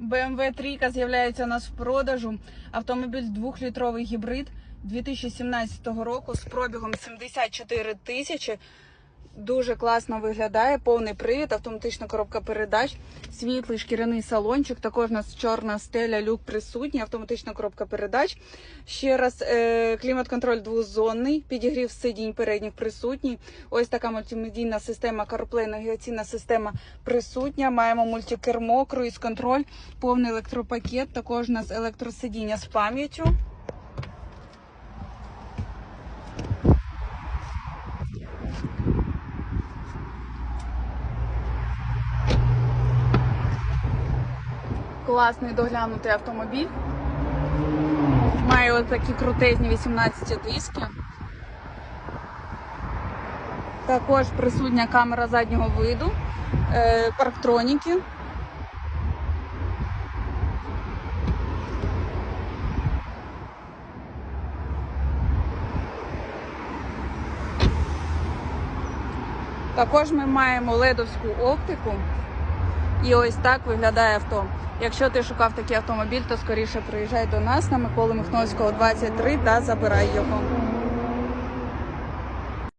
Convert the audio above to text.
BMW 3 з'являється у нас в продажу. Автомобіль 2-літровий гібрид 2017 року з пробігом 74 тисячі. Дуже класно виглядає, повний привід, автоматична коробка передач, світлий шкіряний салончик. Також у нас чорна стеля, люк присутній, автоматична коробка передач. Ще раз е, клімат-контроль двозонний, підігрів сидінь передніх присутній. Ось така мультимедійна система CarPlay, навігаційна система присутня. Маємо мультикермо, круїз-контроль, повний електропакет. Також у нас електросидіння з пам'яттю. Класний доглянутий автомобіль. Має ось такі крутезні 18 диски. Також присутня камера заднього виду, е, парктроніки. Також ми маємо ледовську оптику. І ось так виглядає авто. Якщо ти шукав такий автомобіль, то скоріше приїжджай до нас на Миколи Михновського 23 та забирай його.